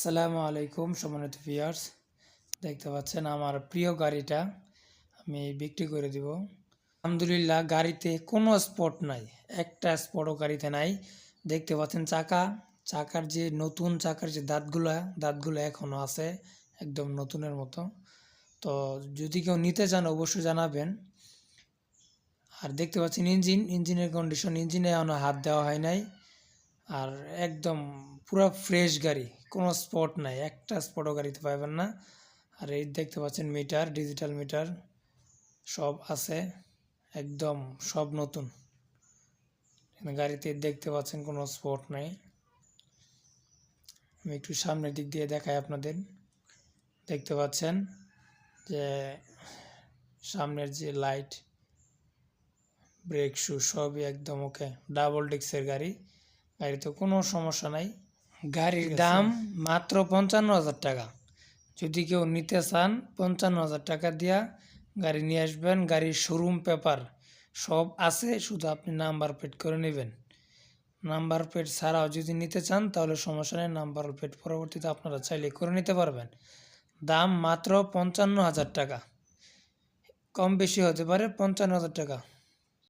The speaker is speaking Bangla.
আসসালামু আলাইকুম সম্মানিত ভিউয়ার্স দেখতে পাচ্ছেন আমার প্রিয় গাড়িটা, আমি বিক্রি করে দিব। আলহামদুলিল্লাহ, গাড়িতে কোনো স্পট নাই, একটা স্পটও গাড়িতে নাই। দেখতে পাচ্ছেন চাকা, চাকার যে নতুন, চাকার যে দাঁতগুলা, দাঁতগুলো এখনও আছে, একদম নতুনের মতো। তো যদি কেউ নিতে চান, অবশ্যই জানাবেন। আর দেখতে পাচ্ছেন ইঞ্জিন, ইঞ্জিনের কন্ডিশন ইঞ্জিনে এখনও হাত দেওয়া হয় নাই। আর একদম পুরো ফ্রেশ গাড়ি, কোনো স্পট নাই, একটা স্পটও গাড়িতে পাবেন না। আর এই দেখতে পাচ্ছেন মিটার ডিজিটাল মিটার সব আছে, একদম সব নতুন। গাড়িতে দেখতে পাচ্ছেন কোনো স্পট নাই। আমি একটু সামনের দিক দিয়ে দেখাই আপনাদের। দেখতে পাচ্ছেন যে সামনের যে লাইট ব্রেক শু সবই একদম ওকে ডাবল ডিক্সের গাড়ি। গাড়িতে কোনো সমস্যা নাই। গাড়ির দাম মাত্র পঞ্চান্ন হাজার টাকা। যদি কেউ নিতে চান পঞ্চান্ন হাজার টাকা দিয়া গাড়ি নিয়ে আসবেন। গাড়ির শোরুম পেপার সব আছে শুধু আপনি নাম্বার প্লেট করে নেবেন। নাম্বার প্লেট ছাড়াও যদি নিতে চান তাহলে সমস্যা নেই নাম্বার প্লেট পরবর্তীতে আপনারা চাইলে করে নিতে পারবেন। দাম মাত্র পঞ্চান্ন হাজার টাকা। কম বেশি হতে পারে পঞ্চান্ন হাজার টাকা।